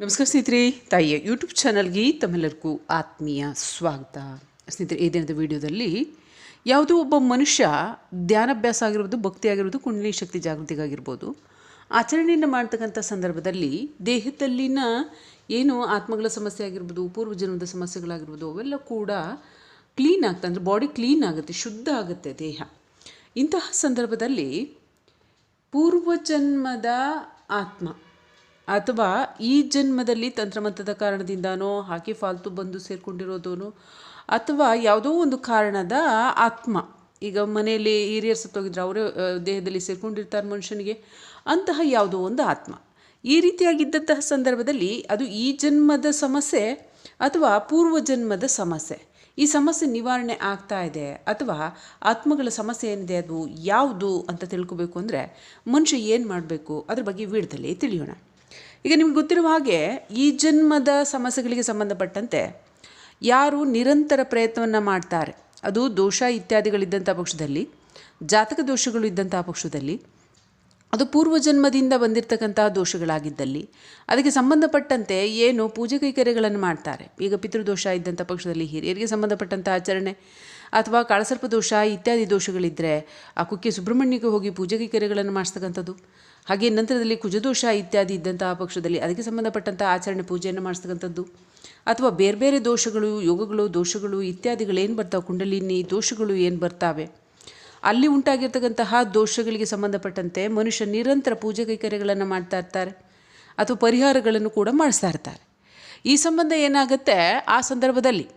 ನಮಸ್ಕಾರ ಸ್ನೇಹಿತರೆ, ತಾಯಿಯ ಯೂಟ್ಯೂಬ್ ಚಾನಲ್ಗೆ ತಮ್ಮೆಲ್ಲರಿಗೂ ಆತ್ಮೀಯ ಸ್ವಾಗತ. ಸ್ನೇಹಿತರೆ, ಈ ದಿನದ ವಿಡಿಯೋದಲ್ಲಿ ಯಾವುದೋ ಒಬ್ಬ ಮನುಷ್ಯ ಧ್ಯಾನಾಭ್ಯಾಸ ಆಗಿರ್ಬೋದು, ಭಕ್ತಿ ಆಗಿರ್ಬೋದು, ಕುಂಡಲಿ ಶಕ್ತಿ ಜಾಗೃತಿಗಾಗಿರ್ಬೋದು, ಆಚರಣೆಯನ್ನು ಮಾಡ್ತಕ್ಕಂಥ ಸಂದರ್ಭದಲ್ಲಿ ದೇಹದಲ್ಲಿನ ಏನು ಆತ್ಮಗಳ ಸಮಸ್ಯೆ ಆಗಿರ್ಬೋದು, ಪೂರ್ವಜನ್ಮದ ಸಮಸ್ಯೆಗಳಾಗಿರ್ಬೋದು, ಅವೆಲ್ಲ ಕೂಡ ಕ್ಲೀನ್ ಆಗ್ತದೆ ಅಂದರೆ ಬಾಡಿ ಕ್ಲೀನ್ ಆಗುತ್ತೆ, ಶುದ್ಧ ಆಗುತ್ತೆ ದೇಹ. ಇಂತಹ ಸಂದರ್ಭದಲ್ಲಿ ಪೂರ್ವಜನ್ಮದ ಆತ್ಮ ಅಥವಾ ಈ ಜನ್ಮದಲ್ಲಿ ತಂತ್ರಮಂತ್ರದ ಕಾರಣದಿಂದನೋ, ಹಾಕಿ ಫಾಲ್ತು ಬಂದು ಸೇರ್ಕೊಂಡಿರೋದೋನೋ, ಅಥವಾ ಯಾವುದೋ ಒಂದು ಕಾರಣದ ಆತ್ಮ. ಈಗ ಮನೆಯಲ್ಲಿ ಹಿರಿಯರು ಸತ್ತೋಗಿದ್ರೆ ಅವರೇ ದೇಹದಲ್ಲಿ ಸೇರಿಕೊಂಡಿರ್ತಾರೆ ಮನುಷ್ಯನಿಗೆ. ಅಂತಹ ಯಾವುದೋ ಒಂದು ಆತ್ಮ. ಈ ರೀತಿಯಾಗಿದ್ದಂತಹ ಸಂದರ್ಭದಲ್ಲಿ ಅದು ಈ ಜನ್ಮದ ಸಮಸ್ಯೆ ಅಥವಾ ಪೂರ್ವ ಜನ್ಮದ ಸಮಸ್ಯೆ. ಈ ಸಮಸ್ಯೆ ನಿವಾರಣೆ ಆಗ್ತಾ ಇದೆ ಅಥವಾ ಆತ್ಮಗಳ ಸಮಸ್ಯೆ ಏನಿದೆ, ಅದು ಯಾವುದು ಅಂತ ತಿಳ್ಕೊಬೇಕು ಅಂದರೆ ಮನುಷ್ಯ ಏನು ಮಾಡಬೇಕು? ಅದ್ರ ಬಗ್ಗೆ ವಿಡದಲ್ಲಿ ತಿಳಿಯೋಣ. ಈಗ ನಿಮ್ಗೆ ಗೊತ್ತಿರುವ ಹಾಗೆ ಈ ಜನ್ಮದ ಸಮಸ್ಯೆಗಳಿಗೆ ಸಂಬಂಧಪಟ್ಟಂತೆ ಯಾರು ನಿರಂತರ ಪ್ರಯತ್ನವನ್ನು ಮಾಡ್ತಾರೆ. ಅದು ದೋಷ ಇತ್ಯಾದಿಗಳಿದ್ದಂಥ ಪಕ್ಷದಲ್ಲಿ, ಜಾತಕ ದೋಷಗಳು ಇದ್ದಂಥ ಪಕ್ಷದಲ್ಲಿ, ಅದು ಪೂರ್ವಜನ್ಮದಿಂದ ಬಂದಿರತಕ್ಕಂತಹ ದೋಷಗಳಾಗಿದ್ದಲ್ಲಿ, ಅದಕ್ಕೆ ಸಂಬಂಧಪಟ್ಟಂತೆ ಏನು ಪೂಜೆ ಕೈಕರ್ಯಗಳನ್ನು ಮಾಡ್ತಾರೆ. ಈಗ ಪಿತೃದೋಷ ಇದ್ದಂಥ ಪಕ್ಷದಲ್ಲಿ ಹಿರಿಯರಿಗೆ ಸಂಬಂಧಪಟ್ಟಂಥ ಆಚರಣೆ, ಅಥವಾ ಕಾಳಸರ್ಪ ದೋಷ ಇತ್ಯಾದಿ ದೋಷಗಳಿದ್ದರೆ ಆ ಕುಕ್ಕೆ ಸುಬ್ರಹ್ಮಣ್ಯಕ್ಕೆ ಹೋಗಿ ಪೂಜೆ ಕೈಕರ್ಯಗಳನ್ನು ಮಾಡಿಸ್ತಕ್ಕಂಥದ್ದು. ಹಾಗೆ ನಂತರದಲ್ಲಿ ಕುಜದೋಷ ಇತ್ಯಾದಿ ಇದ್ದಂತಹ ಪಕ್ಷದಲ್ಲಿ ಅದಕ್ಕೆ ಸಂಬಂಧಪಟ್ಟಂಥ ಆಚರಣೆ ಪೂಜೆಯನ್ನು ಮಾಡಿಸ್ತಕ್ಕಂಥದ್ದು. ಅಥವಾ ಬೇರೆ ಬೇರೆ ದೋಷಗಳು, ಯೋಗಗಳು, ದೋಷಗಳು ಇತ್ಯಾದಿಗಳು ಏನು ಬರ್ತಾವೆ? ಕುಂಡಲಿನಿ ದೋಷಗಳು ಏನು ಬರ್ತಾವೆ? ಅಲ್ಲಿ ಉಂಟಾಗಿರ್ತಕ್ಕಂತಹ ದೋಷಗಳಿಗೆ ಸಂಬಂಧಪಟ್ಟಂತೆ ಮನುಷ್ಯ ನಿರಂತರ ಪೂಜೆ ಕೈಕರ್ಯಗಳನ್ನು ಮಾಡ್ತಾ ಇರ್ತಾರೆ. ಅಥವಾ ಪರಿಹಾರಗಳನ್ನು ಕೂಡ ಮಾಡಿಸ್ತಾ ಇರ್ತಾರೆ. ಈ ಸಂಬಂಧ ಏನಾಗುತ್ತೆ? ಆ ಸಂದರ್ಭದಲ್ಲಿ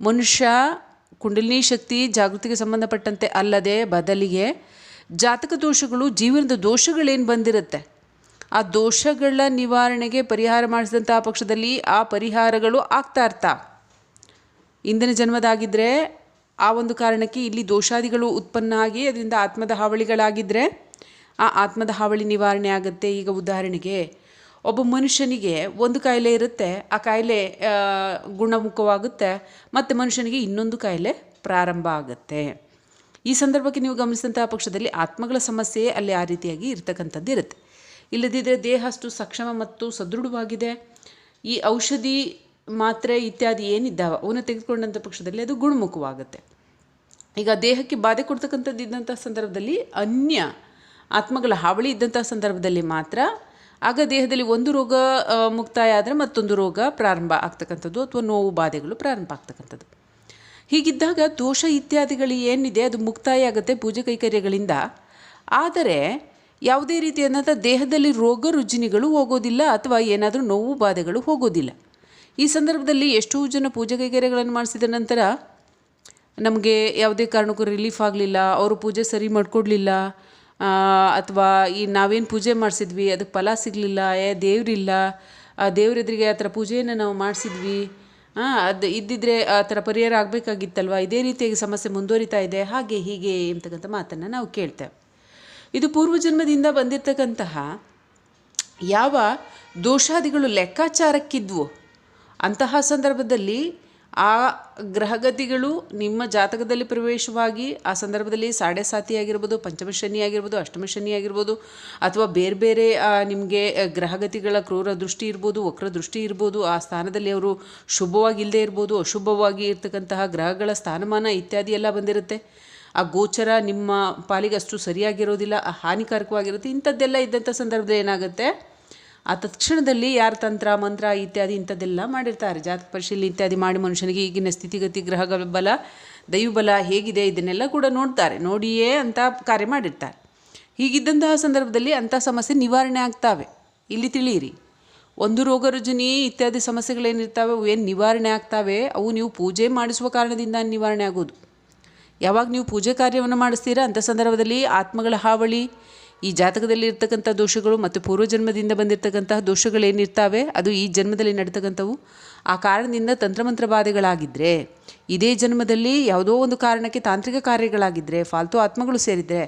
ಮನುಷ್ಯ ಕುಂಡಲಿನಿ ಶಕ್ತಿ ಜಾಗೃತಿಗೆ ಸಂಬಂಧಪಟ್ಟಂತೆ ಅಲ್ಲದೆ ಬದಲಿಗೆ ಜಾತಕ ದೋಷಗಳು, ಜೀವನದ ದೋಷಗಳೇನು ಬಂದಿರುತ್ತೆ? ಆ ದೋಷಗಳ ನಿವಾರಣೆಗೆ ಪರಿಹಾರ ಮಾಡಿಸಿದಂಥ ಪಕ್ಷದಲ್ಲಿ ಆ ಪರಿಹಾರಗಳು ಆಗ್ತಾ ಇರ್ತಾವೆ ಇಂದಿನ ಜನ್ಮದಾಗಿದ್ದರೆ ಆ ಒಂದು ಕಾರಣಕ್ಕೆ ಇಲ್ಲಿ ದೋಷಾದಿಗಳು ಉತ್ಪನ್ನ ಆಗಿ ಅದರಿಂದ ಆತ್ಮದ ಹಾವಳಿಗಳಾಗಿದ್ದರೆ ಆ ಆತ್ಮದ ಹಾವಳಿ ನಿವಾರಣೆ ಆಗುತ್ತೆ. ಈಗ ಉದಾಹರಣೆಗೆ ಒಬ್ಬ ಮನುಷ್ಯನಿಗೆ ಒಂದು ಕಾಯಿಲೆ ಇರುತ್ತೆ. ಆ ಕಾಯಿಲೆ ಗುಣಮುಖವಾಗುತ್ತೆ. ಮತ್ತು ಮನುಷ್ಯನಿಗೆ ಇನ್ನೊಂದು ಕಾಯಿಲೆ ಪ್ರಾರಂಭ ಆಗುತ್ತೆ. ಈ ಸಂದರ್ಭಕ್ಕೆ ನೀವು ಗಮನಿಸಿದಂತಹ ಪಕ್ಷದಲ್ಲಿ ಆತ್ಮಗಳ ಸಮಸ್ಯೆ ಅಲ್ಲಿ ಆ ರೀತಿಯಾಗಿ ಇರತಕ್ಕಂಥದ್ದು ಇರುತ್ತೆ. ಇಲ್ಲದಿದ್ದರೆ ದೇಹ ಅಷ್ಟು ಸಕ್ಷಮ ಮತ್ತು ಸದೃಢವಾಗಿದೆ. ಈ ಔಷಧಿ ಮಾತ್ರೆ ಇತ್ಯಾದಿ ಏನಿದ್ದಾವೆ, ಅವನ್ನ ತೆಗೆದುಕೊಂಡಂಥ ಪಕ್ಷದಲ್ಲಿ ಅದು ಗುಣಮುಖವಾಗುತ್ತೆ. ಈಗ ದೇಹಕ್ಕೆ ಬಾಧೆ ಕೊಡ್ತಕ್ಕಂಥದ್ದು ಇದ್ದಂಥ ಸಂದರ್ಭದಲ್ಲಿ ಅನ್ಯ ಆತ್ಮಗಳ ಹಾವಳಿ ಇದ್ದಂಥ ಸಂದರ್ಭದಲ್ಲಿ ಮಾತ್ರ ಆಗ ದೇಹದಲ್ಲಿ ಒಂದು ರೋಗ ಮುಕ್ತಾಯ ಆದರೆ ಮತ್ತೊಂದು ರೋಗ ಪ್ರಾರಂಭ ಆಗ್ತಕ್ಕಂಥದ್ದು ಅಥವಾ ನೋವು, ಬಾಧೆಗಳು ಪ್ರಾರಂಭ ಆಗ್ತಕ್ಕಂಥದ್ದು. ಹೀಗಿದ್ದಾಗ ದೋಷ ಇತ್ಯಾದಿಗಳು ಏನಿದೆ ಅದು ಮುಕ್ತಾಯ ಆಗುತ್ತೆ ಪೂಜೆ ಕೈಕರ್ಯಗಳಿಂದ. ಆದರೆ ಯಾವುದೇ ರೀತಿಯಾದಂಥ ದೇಹದಲ್ಲಿ ರೋಗ ರುಜಿನಿಗಳು ಹೋಗೋದಿಲ್ಲ ಅಥವಾ ಏನಾದರೂ ನೋವು ಬಾಧೆಗಳು ಹೋಗೋದಿಲ್ಲ. ಈ ಸಂದರ್ಭದಲ್ಲಿ ಎಷ್ಟೋ ಜನ ಪೂಜೆ ಕೈಕರ್ಯಗಳನ್ನು ಮಾಡಿಸಿದ ನಂತರ ನಮಗೆ ಯಾವುದೇ ಕಾರಣಕ್ಕೂ ರಿಲೀಫ್ ಆಗಲಿಲ್ಲ, ಅವರು ಪೂಜೆ ಸರಿ ಮಾಡಿಕೊಡ್ಲಿಲ್ಲ ಅಥವಾ ಈ ನಾವೇನು ಪೂಜೆ ಮಾಡಿಸಿದ್ವಿ, ಅದಕ್ಕೆ ಫಲ ಸಿಗಲಿಲ್ಲ, ಏ, ದೇವರಿಲ್ಲ, ಆ, ದೇವ್ರೆದುರಿಗೆ ಆ ಥರ ಪೂಜೆಯನ್ನು ನಾವು ಮಾಡಿಸಿದ್ವಿ ಅದು ಇದ್ದಿದ್ರೆ ಆ ಥರ ಪರಿಹಾರ ಆಗಬೇಕಾಗಿತ್ತಲ್ವ? ಇದೇ ರೀತಿಯಾಗಿ ಸಮಸ್ಯೆ ಮುಂದುವರಿತಾ ಇದೆ. ಹಾಗೆ ಹೀಗೆ ಅಂತಕ್ಕಂಥ ಮಾತನ್ನು ನಾವು ಕೇಳ್ತೇವೆ. ಇದು ಪೂರ್ವಜನ್ಮದಿಂದ ಬಂದಿರತಕ್ಕಂತಹ ಯಾವ ದೋಷಾದಿಗಳು ಲೆಕ್ಕಾಚಾರಕ್ಕಿದ್ವು, ಅಂತಹ ಸಂದರ್ಭದಲ್ಲಿ ಆ ಗ್ರಹಗತಿಗಳು ನಿಮ್ಮ ಜಾತಕದಲ್ಲಿ ಪ್ರವೇಶವಾಗಿ ಆ ಸಂದರ್ಭದಲ್ಲಿ ಸಾಡೆ ಸಾತಿ ಆಗಿರ್ಬೋದು, ಪಂಚಮ ಶನಿ ಆಗಿರ್ಬೋದು, ಅಷ್ಟಮ ಶನಿ ಆಗಿರ್ಬೋದು, ಅಥವಾ ಬೇರೆ ಬೇರೆ ನಿಮಗೆ ಗ್ರಹಗತಿಗಳ ಕ್ರೂರ ದೃಷ್ಟಿ ಇರ್ಬೋದು, ವಕ್ರ ದೃಷ್ಟಿ ಇರ್ಬೋದು, ಆ ಸ್ಥಾನದಲ್ಲಿ ಅವರು ಶುಭವಾಗಿಲ್ಲದೆ ಇರ್ಬೋದು, ಅಶುಭವಾಗಿ ಇರ್ತಕ್ಕಂತಹ ಗ್ರಹಗಳ ಸ್ಥಾನಮಾನ ಇತ್ಯಾದಿ ಎಲ್ಲ ಬಂದಿರುತ್ತೆ. ಆ ಗೋಚರ ನಿಮ್ಮ ಪಾಲಿಗೆ ಅಷ್ಟು ಸರಿಯಾಗಿರೋದಿಲ್ಲ ಹಾನಿಕಾರಕವಾಗಿರುತ್ತೆ, ಇಂಥದ್ದೆಲ್ಲ ಇದ್ದಂಥ ಸಂದರ್ಭದಲ್ಲಿ ಏನಾಗುತ್ತೆ? ಆ ತತ್ಕ್ಷಣದಲ್ಲಿ ಯಾರ ತಂತ್ರ, ಮಂತ್ರ ಇತ್ಯಾದಿ ಇಂಥದ್ದೆಲ್ಲ ಮಾಡಿರ್ತಾರೆ. ಜಾತಕ ಪರಿಶೀಲನೆ ಇತ್ಯಾದಿ ಮಾಡಿ ಮನುಷ್ಯನಿಗೆ ಈಗಿನ ಸ್ಥಿತಿಗತಿ, ಗ್ರಹಗಳ ಬಲ, ದೈವಬಲ ಹೇಗಿದೆ ಇದನ್ನೆಲ್ಲ ಕೂಡ ನೋಡ್ತಾರೆ. ನೋಡಿಯೇ ಅಂತ ಕಾರ್ಯ ಮಾಡಿರ್ತಾರೆ. ಹೀಗಿದ್ದಂತಹ ಸಂದರ್ಭದಲ್ಲಿ ಅಂಥ ಸಮಸ್ಯೆ ನಿವಾರಣೆ ಆಗ್ತಾವೆ. ಇಲ್ಲಿ ತಿಳಿಯಿರಿ. ಒಂದು ರೋಗ ರುಜಿನಿ ಇತ್ಯಾದಿ ಸಮಸ್ಯೆಗಳೇನಿರ್ತಾವೆ, ಅವು ಏನು ನಿವಾರಣೆ ಆಗ್ತಾವೆ? ಅವು ನೀವು ಪೂಜೆ ಮಾಡಿಸುವ ಕಾರಣದಿಂದ ನಿವಾರಣೆ ಆಗೋದು. ಯಾವಾಗ ನೀವು ಪೂಜೆ ಕಾರ್ಯವನ್ನು ಮಾಡಿಸ್ತೀರಾ? ಅಂಥ ಸಂದರ್ಭದಲ್ಲಿ ಆತ್ಮಗಳ ಹಾವಳಿ ಈ ಜಾತಕದಲ್ಲಿ ಇರ್ತಕ್ಕಂಥ ದೋಷಗಳು ಮತ್ತು ಪೂರ್ವಜನ್ಮದಿಂದ ಬಂದಿರತಕ್ಕಂತಹ ದೋಷಗಳೇನಿರ್ತಾವೆ ಅದು ಈ ಜನ್ಮದಲ್ಲಿ ನಡೀತಕ್ಕಂಥವು. ಆ ಕಾರಣದಿಂದ ತಂತ್ರಮಂತ್ರ ಬಾಧೆಗಳಾಗಿದ್ದರೆ ಇದೇ ಜನ್ಮದಲ್ಲಿ ಯಾವುದೋ ಒಂದು ಕಾರಣಕ್ಕೆ ತಾಂತ್ರಿಕ ಕಾರ್ಯಗಳಾಗಿದ್ದರೆ ಫಾಲ್ತು ಆತ್ಮಗಳು ಸೇರಿದರೆ,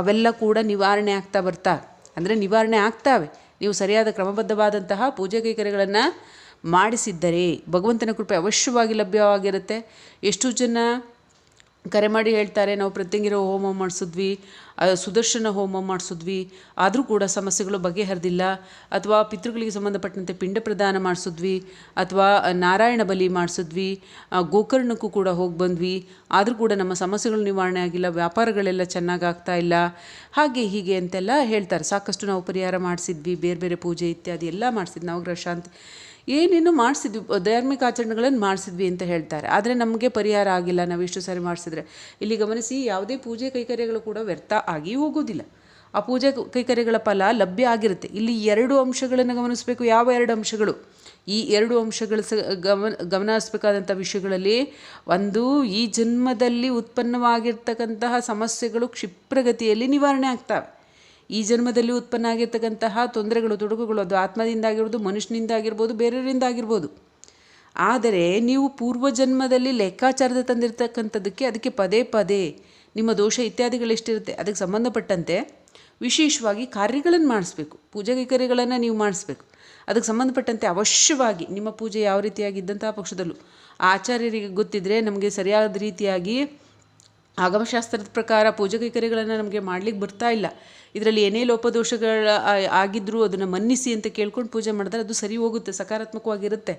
ಅವೆಲ್ಲ ಕೂಡ ನಿವಾರಣೆ ಆಗ್ತಾ ಬರ್ತಾ, ಅಂದರೆ ನಿವಾರಣೆ ಆಗ್ತಾವೆ. ನೀವು ಸರಿಯಾದ ಕ್ರಮಬದ್ಧವಾದಂತಹ ಪೂಜೆ ಕೈಕರ್ಯಗಳನ್ನು ಮಾಡಿಸಿದ್ದರೆ ಭಗವಂತನ ಕೃಪೆ ಅವಶ್ಯವಾಗಿ ಲಭ್ಯವಾಗಿರುತ್ತೆ. ಎಷ್ಟು ಜನ ಕರೆ ಮಾಡಿ ಹೇಳ್ತಾರೆ, ನಾವು ಪ್ರತಿಂಗಿರ ಹೋಮ ಮಾಡಿಸಿದ್ವಿ ಸುದರ್ಶನ ಹೋಮ ಮಾಡಿಸಿದ್ವಿ, ಆದರೂ ಕೂಡ ಸಮಸ್ಯೆಗಳು ಬಗೆಹರಿದಿಲ್ಲ. ಅಥವಾ ಪಿತೃಗಳಿಗೆ ಸಂಬಂಧಪಟ್ಟಂತೆ ಪಿಂಡ ಪ್ರದಾನ ಮಾಡಿಸಿದ್ವಿ, ಅಥವಾ ನಾರಾಯಣ ಬಲಿ ಮಾಡಿಸಿದ್ವಿ ಗೋಕರ್ಣಕ್ಕೂ ಕೂಡ ಹೋಗಿ ಬಂದ್ವಿ, ಆದರೂ ಕೂಡ ನಮ್ಮ ಸಮಸ್ಯೆಗಳು ನಿವಾರಣೆ ಆಗಿಲ್ಲ, ವ್ಯಾಪಾರಗಳೆಲ್ಲ ಚೆನ್ನಾಗಿ ಆಗ್ತಾ ಇಲ್ಲ. ಹಾಗೆ ಹೀಗೆ ಅಂತೆಲ್ಲ ಹೇಳ್ತಾರೆ. ಸಾಕಷ್ಟು ನಾವು ಪರಿಹಾರ ಮಾಡಿಸಿದ್ವಿ ಬೇರೆ ಬೇರೆ ಪೂಜೆ ಇತ್ಯಾದಿ ಎಲ್ಲ ಮಾಡಿಸಿದ್ವಿ. ನವಗ್ರಹ ಶಾಂತಿ ಏನೇನು ಮಾಡಿಸಿದ್ವಿ ಧಾರ್ಮಿಕ ಆಚರಣೆಗಳನ್ನು ಮಾಡಿಸಿದ್ವಿ ಅಂತ ಹೇಳ್ತಾರೆ. ಆದರೆ ನಮಗೆ ಪರಿಹಾರ ಆಗಿಲ್ಲ, ನಾವು ಇಷ್ಟು ಸಾರಿ ಮಾಡಿಸಿದ್ರೆ. ಇಲ್ಲಿ ಗಮನಿಸಿ, ಯಾವುದೇ ಪೂಜೆ ಕೈಕರ್ಯಗಳು ಕೂಡ ವ್ಯರ್ಥ ಆಗಿ ಹೋಗೋದಿಲ್ಲ. ಆ ಪೂಜೆ ಕೈಕರ್ಯಗಳ ಫಲ ಲಭ್ಯ ಆಗಿರುತ್ತೆ. ಇಲ್ಲಿ ಎರಡು ಅಂಶಗಳನ್ನು ಗಮನಿಸಬೇಕು. ಯಾವ ಎರಡು ಅಂಶಗಳು? ಈ ಎರಡು ಅಂಶಗಳು ಸ ಗಮನ ಗಮನಿಸಬೇಕಾದಂಥ ವಿಷಯಗಳಲ್ಲಿ ಒಂದು, ಈ ಜನ್ಮದಲ್ಲಿ ಉತ್ಪನ್ನವಾಗಿರ್ತಕ್ಕಂತಹ ಸಮಸ್ಯೆಗಳು ಕ್ಷಿಪ್ರಗತಿಯಲ್ಲಿ ನಿವಾರಣೆ ಆಗ್ತವೆ. ಈ ಜನ್ಮದಲ್ಲಿ ಉತ್ಪನ್ನ ಆಗಿರ್ತಕ್ಕಂತಹ ತೊಂದರೆಗಳು, ತೊಡಕುಗಳು, ಅದು ಆತ್ಮದಿಂದ ಆಗಿರ್ಬೋದು, ಮನುಷ್ಯನಿಂದ ಆಗಿರ್ಬೋದು, ಬೇರೆಯವರಿಂದ ಆಗಿರ್ಬೋದು. ಆದರೆ ನೀವು ಪೂರ್ವ ಜನ್ಮದಲ್ಲಿ ಲೆಕ್ಕಾಚಾರದ ತಂದಿರತಕ್ಕಂಥದ್ದಕ್ಕೆ ಅದಕ್ಕೆ ಪದೇ ಪದೇ ನಿಮ್ಮ ದೋಷ ಇತ್ಯಾದಿಗಳು ಎಷ್ಟಿರುತ್ತೆ, ಅದಕ್ಕೆ ಸಂಬಂಧಪಟ್ಟಂತೆ ವಿಶೇಷವಾಗಿ ಕಾರ್ಯಗಳನ್ನು ಮಾಡಿಸ್ಬೇಕು. ಪೂಜೆ ಕೈಕರ್ಯಗಳನ್ನು ನೀವು ಮಾಡಿಸ್ಬೇಕು. ಅದಕ್ಕೆ ಸಂಬಂಧಪಟ್ಟಂತೆ ಅವಶ್ಯವಾಗಿ ನಿಮ್ಮ ಪೂಜೆ ಯಾವ ರೀತಿಯಾಗಿದ್ದಂತಹ ಪಕ್ಷದಲ್ಲೂ. ಆಚಾರ್ಯರಿಗೆ ಗೊತ್ತಿದ್ದರೆ ನಮಗೆ ಸರಿಯಾದ ರೀತಿಯಾಗಿ ಆಗಮಶಾಸ್ತ್ರದ ಪ್ರಕಾರ ಪೂಜೆ ಕೈಕರ್ಯಗಳನ್ನು ನಮಗೆ ಮಾಡ್ಲಿಕ್ಕೆ ಬರ್ತಾ ಇಲ್ಲ. ಇದರಲ್ಲಿ ಏನೇ ಲೋಪದೋಷಗಳ ಆಗಿದ್ದರೂ ಅದನ್ನು ಮನ್ನಿಸಿ ಅಂತ ಕೇಳ್ಕೊಂಡು ಪೂಜೆ ಮಾಡಿದ್ರೆ ಅದು ಸರಿ ಹೋಗುತ್ತೆ, ಸಕಾರಾತ್ಮಕವಾಗಿರುತ್ತೆ.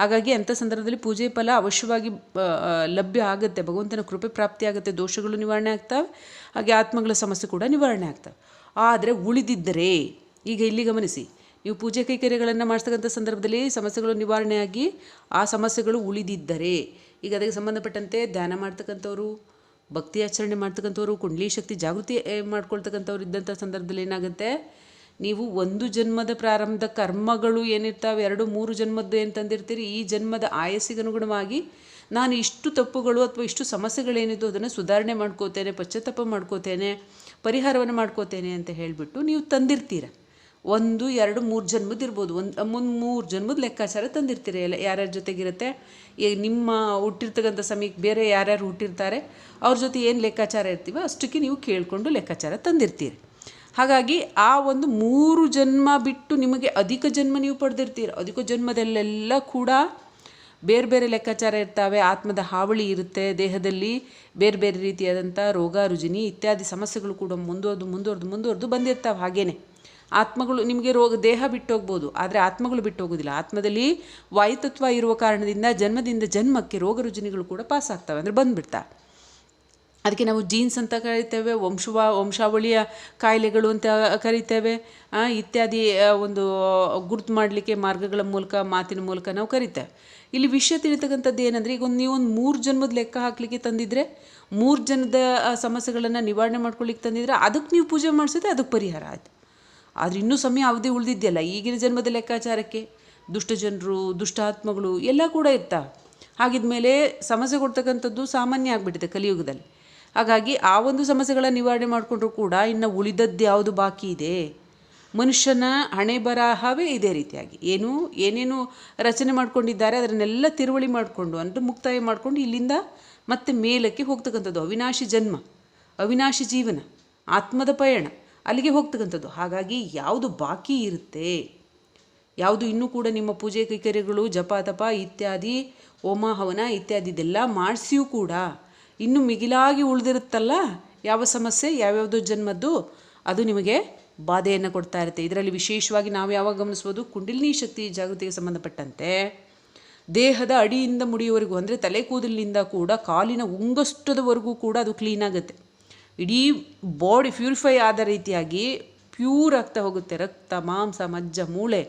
ಹಾಗಾಗಿ ಅಂಥ ಸಂದರ್ಭದಲ್ಲಿ ಪೂಜೆ ಫಲ ಅವಶ್ಯವಾಗಿ ಲಭ್ಯ ಆಗುತ್ತೆ. ಭಗವಂತನ ಕೃಪೆ ಪ್ರಾಪ್ತಿ ಆಗುತ್ತೆ. ದೋಷಗಳು ನಿವಾರಣೆ ಆಗ್ತವೆ, ಹಾಗೆ ಆತ್ಮಗಳ ಸಮಸ್ಯೆ ಕೂಡ ನಿವಾರಣೆ ಆಗ್ತವೆ. ಆದರೆ ಉಳಿದಿದ್ದರೆ, ಈಗ ಇಲ್ಲಿ ಗಮನಿಸಿ, ನೀವು ಪೂಜೆ ಕೈಕರ್ಯಗಳನ್ನು ಮಾಡಿಸ್ತಕ್ಕಂಥ ಸಂದರ್ಭದಲ್ಲಿ ಸಮಸ್ಯೆಗಳು ನಿವಾರಣೆಯಾಗಿ ಆ ಸಮಸ್ಯೆಗಳು ಉಳಿದಿದ್ದರೆ, ಈಗ ಅದಕ್ಕೆ ಸಂಬಂಧಪಟ್ಟಂತೆ ಧ್ಯಾನ ಮಾಡ್ತಕ್ಕಂಥವ್ರು ಭಕ್ತಿ ಆಚರಣೆ ಮಾಡ್ತಕ್ಕಂಥವ್ರು, ಕುಂಡ್ಲಿ ಶಕ್ತಿ ಜಾಗೃತಿ ಮಾಡ್ಕೊಳ್ತಕ್ಕಂಥವ್ರು ಇದ್ದಂಥ ಸಂದರ್ಭದಲ್ಲಿ ಏನಾಗುತ್ತೆ? ನೀವು ಒಂದು ಜನ್ಮದ ಪ್ರಾರಂಭದ ಕರ್ಮಗಳು ಏನಿರ್ತಾವೆ, ಎರಡು, ಮೂರು ಜನ್ಮದ್ದು ಏನು ತಂದಿರ್ತೀರಿ? ಈ ಜನ್ಮದ ಆಯಸ್ಸಿಗನುಗುಣವಾಗಿ ನಾನು ಇಷ್ಟು ತಪ್ಪುಗಳು ಅಥವಾ ಇಷ್ಟು ಸಮಸ್ಯೆಗಳೇನಿದ್ದು ಅದನ್ನು ಸುಧಾರಣೆ ಮಾಡ್ಕೋತೇನೆ, ಪಶ್ಚಾತ್ತಾಪ ಮಾಡ್ಕೋತೇನೆ, ಪರಿಹಾರವನ್ನು ಮಾಡ್ಕೋತೇನೆ ಅಂತ ಹೇಳಿಬಿಟ್ಟು ನೀವು ತಂದಿರ್ತೀರ. ಒಂದು, ಎರಡು, ಮೂರು ಜನ್ಮದ ಇರ್ಬೋದು. ಒಂದು, ಮುಂದೆ ಮೂರು ಜನ್ಮದ ಲೆಕ್ಕಾಚಾರ ತಂದಿರ್ತೀರಿ. ಎಲ್ಲ ಯಾರ್ಯಾರ ಜೊತೆಗಿರುತ್ತೆ? ಈಗ ನಿಮ್ಮ ಹುಟ್ಟಿರ್ತಕ್ಕಂಥ ಸಮಯಕ್ಕೆ ಬೇರೆ ಯಾರ್ಯಾರು ಹುಟ್ಟಿರ್ತಾರೆ, ಅವ್ರ ಜೊತೆ ಏನು ಲೆಕ್ಕಾಚಾರ ಇರ್ತೀವೋ ಅಷ್ಟಕ್ಕೆ ನೀವು ಕೇಳಿಕೊಂಡು ಲೆಕ್ಕಾಚಾರ ತಂದಿರ್ತೀರಿ. ಹಾಗಾಗಿ ಆ ಒಂದು ಮೂರು ಜನ್ಮ ಬಿಟ್ಟು ನಿಮಗೆ ಅಧಿಕ ಜನ್ಮ ನೀವು ಪಡೆದಿರ್ತೀರಿ. ಅಧಿಕ ಜನ್ಮದಲ್ಲೆಲ್ಲ ಕೂಡ ಬೇರೆ ಬೇರೆ ಲೆಕ್ಕಾಚಾರ ಇರ್ತವೆ. ಆತ್ಮದ ಹಾವಳಿ ಇರುತ್ತೆ. ದೇಹದಲ್ಲಿ ಬೇರೆ ಬೇರೆ ರೀತಿಯಾದಂಥ ರೋಗ, ರುಜಿನಿ ಇತ್ಯಾದಿ ಸಮಸ್ಯೆಗಳು ಕೂಡ ಮುಂದುವರೆದು ಮುಂದುವರೆದು ಮುಂದುವರೆದು ಬಂದಿರ್ತಾವೆ. ಹಾಗೇನೆ. ಆತ್ಮಗಳು ನಿಮಗೆ ರೋಗ, ದೇಹ ಬಿಟ್ಟು ಹೋಗ್ಬೋದು. ಆದರೆ ಆತ್ಮಗಳು ಬಿಟ್ಟು ಹೋಗೋದಿಲ್ಲ. ಆತ್ಮದಲ್ಲಿ ವಾಯುತತ್ವ ಇರುವ ಕಾರಣದಿಂದ ಜನ್ಮದಿಂದ ಜನ್ಮಕ್ಕೆ ರೋಗ ರುಜಿನಿಗಳು ಕೂಡ ಪಾಸ್ ಆಗ್ತವೆ. ಅಂದರೆ ಬಂದ್ಬಿಡ್ತಾ. ಅದಕ್ಕೆ ನಾವು ಜೀನ್ಸ್ ಅಂತ ಕರಿತೇವೆ, ವಂಶವ, ವಂಶಾವಳಿಯ ಕಾಯಿಲೆಗಳು ಅಂತ ಕರಿತೇವೆ ಇತ್ಯಾದಿ ಒಂದು ಗುರುತು ಮಾಡಲಿಕ್ಕೆ ಮಾರ್ಗಗಳ ಮೂಲಕ, ಮಾತಿನ ಮೂಲಕ ನಾವು ಕರಿತೇವೆ. ಇಲ್ಲಿ ವಿಷಯ ತಿಳಿತಕ್ಕಂಥದ್ದು ಏನಂದರೆ, ಈಗ ಒಂದು ನೀವೊಂದು ಮೂರು ಜನ್ಮದ ಲೆಕ್ಕ ಹಾಕಲಿಕ್ಕೆ ತಂದಿದ್ರೆ, ಮೂರು ಜನದ ಸಮಸ್ಯೆಗಳನ್ನು ನಿವಾರಣೆ ಮಾಡ್ಕೊಳ್ಳಿಕ್ಕೆ ತಂದಿದ್ರೆ, ಅದಕ್ಕೆ ನೀವು ಪೂಜೆ ಮಾಡಿಸಿದ್ರೆ ಅದಕ್ಕೆ ಪರಿಹಾರ ಆಯಿತು. ಆದರೆ ಇನ್ನೂ ಸಮಯ ಅವಧಿ ಉಳಿದಿದೆಯಲ್ಲ, ಈಗಿನ ಜನ್ಮದ ಲೆಕ್ಕಾಚಾರಕ್ಕೆ ದುಷ್ಟ ಜನರು, ದುಷ್ಟಾತ್ಮಗಳು ಎಲ್ಲ ಕೂಡ ಇತ್ತ ಹಾಗಿದ್ಮೇಲೆ ಸಮಸ್ಯೆ ಕೊಡ್ತಕ್ಕಂಥದ್ದು ಸಾಮಾನ್ಯ ಆಗಿಬಿಟ್ಟಿದೆ ಕಲಿಯುಗದಲ್ಲಿ. ಹಾಗಾಗಿ ಆ ಒಂದು ಸಮಸ್ಯೆಗಳ ನಿವಾರಣೆ ಮಾಡಿಕೊಂಡ್ರು ಕೂಡ ಇನ್ನು ಉಳಿದದ್ದು ಯಾವುದು ಬಾಕಿ ಇದೆ? ಮನುಷ್ಯನ ಹಣೆ ಬರಹವೇ ಇದೇ ರೀತಿಯಾಗಿ. ಏನು, ಏನೇನು ರಚನೆ ಮಾಡ್ಕೊಂಡಿದ್ದಾರೆ ಅದನ್ನೆಲ್ಲ ತಿರುವಳಿ ಮಾಡಿಕೊಂಡು ಅಂದರೆ ಮುಕ್ತಾಯ ಮಾಡಿಕೊಂಡು ಇಲ್ಲಿಂದ ಮತ್ತೆ ಮೇಲಕ್ಕೆ ಹೋಗ್ತಕ್ಕಂಥದ್ದು ಅವಿನಾಶಿ ಜನ್ಮ, ಅವಿನಾಶಿ ಜೀವನ, ಆತ್ಮದ ಪಯಣ. ಅಲ್ಲಿಗೆ ಹೋಗ್ತಕ್ಕಂಥದ್ದು. ಹಾಗಾಗಿ ಯಾವುದು ಬಾಕಿ ಇರುತ್ತೆ, ಯಾವುದು ಇನ್ನೂ ಕೂಡ ನಿಮ್ಮ ಪೂಜೆ ಕೈಕರ್ಯಗಳು, ಜಪ ತಪ ಇತ್ಯಾದಿ, ಹೋಮ ಹವನ ಇತ್ಯಾದಿ ಇದೆಲ್ಲ ಮಾಡಿಸಿಯೂ ಕೂಡ ಇನ್ನು ಮಿಗಿಲಾಗಿ ಉಳಿದಿರುತ್ತಲ್ಲ, ಯಾವ ಸಮಸ್ಯೆ, ಯಾವ್ಯಾವುದೋ ಜನ್ಮದ್ದು, ಅದು ನಿಮಗೆ ಬಾಧೆಯನ್ನು ಕೊಡ್ತಾ ಇರುತ್ತೆ. ಇದರಲ್ಲಿ ವಿಶೇಷವಾಗಿ ನಾವು ಯಾವಾಗ ಗಮನಿಸ್ಬೋದು, ಕುಂಡಲಿನಿ ಶಕ್ತಿ ಜಾಗೃತಿಗೆ ಸಂಬಂಧಪಟ್ಟಂತೆ ದೇಹದ ಅಡಿಯಿಂದ ಮುಡಿಯವರೆಗೂ ಅಂದರೆ ತಲೆ ಕೂದಲಿನಿಂದ ಕೂಡ ಕಾಲಿನ ಉಂಗಷ್ಟದವರೆಗೂ ಕೂಡ ಅದು ಕ್ಲೀನ್ ಆಗುತ್ತೆ. ಇಡೀ ಬಾಡಿ ಪ್ಯೂರಿಫೈ ಆದ ರೀತಿಯಾಗಿ ಪ್ಯೂರ್ ಆಗ್ತಾ ಹೋಗುತ್ತೆ ರಕ್ತ, ಮಾಂಸ, ಮಜ್ಜ, ಮೂಳೆ.